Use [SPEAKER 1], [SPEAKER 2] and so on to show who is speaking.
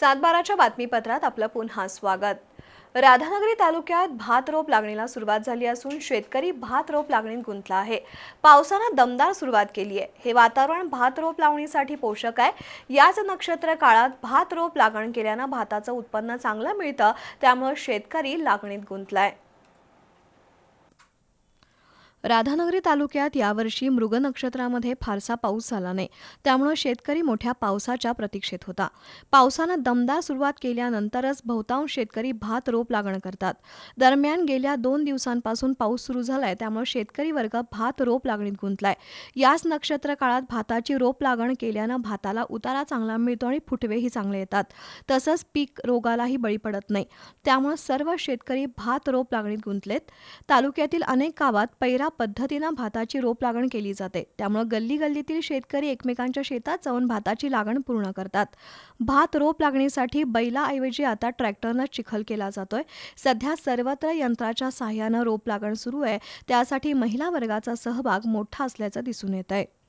[SPEAKER 1] सातबाराच्या बातमीपत्रात आपलं पुन्हा स्वागत. राधानगरी तालुक्यात भात रोप लागणीला सुरुवात झाली असून शेतकरी भात रोप लागणीत गुंतला आहे. पावसानं दमदार सुरुवात केली आहे. हे वातावरण भात रोप लावणीसाठी पोषक आहे. याच नक्षत्र काळात भात रोप लागण केल्यानं भाताचं उत्पन्न चांगलं मिळतं. त्यामुळे शेतकरी लागणीत गुंतलाय. राधानगरी तालुक्यात यावर्षी मृग नक्षत्रामध्ये फारसा पाऊस झाला नाही. त्यामुळे शेतकरी मोठ्या पावसाच्या प्रतीक्षेत होता. पावसानं दमदार सुरुवात केल्यानंतरच बहुतांश शेतकरी भात रोप लागण करतात. दरम्यान गेल्या दोन दिवसांपासून पाऊस सुरू झालाय त्यामुळे शेतकरी वर्ग भात रोप लागणीत गुंतलाय. याच नक्षत्र काळात भाताची रोप लागण केल्यानं भाताला उतारा चांगला मिळतो आणि फुटवेही चांगले येतात. तसंच पीक रोगालाही बळी पडत नाही. त्यामुळे सर्व शेतकरी भात रोप लागणीत गुंतलेत. तालुक्यातील अनेक गावात पैरा पद्धतीनं भाताची रोप लागण केली जाते. त्यामुळे गल्ली गल्लीतील शेतकरी एकमेकांच्या शेतात जाऊन भाताची लागण पूर्ण करतात. भात रोप लागणीसाठी बैलाऐवजी आता ट्रॅक्टरनं चिखल केला जातोय. सध्या सर्वत्र यंत्राच्या सहाय्यानं रोप लागण सुरू आहे. त्यासाठी महिला वर्गाचा सहभाग मोठा असल्याचं दिसून येत आहे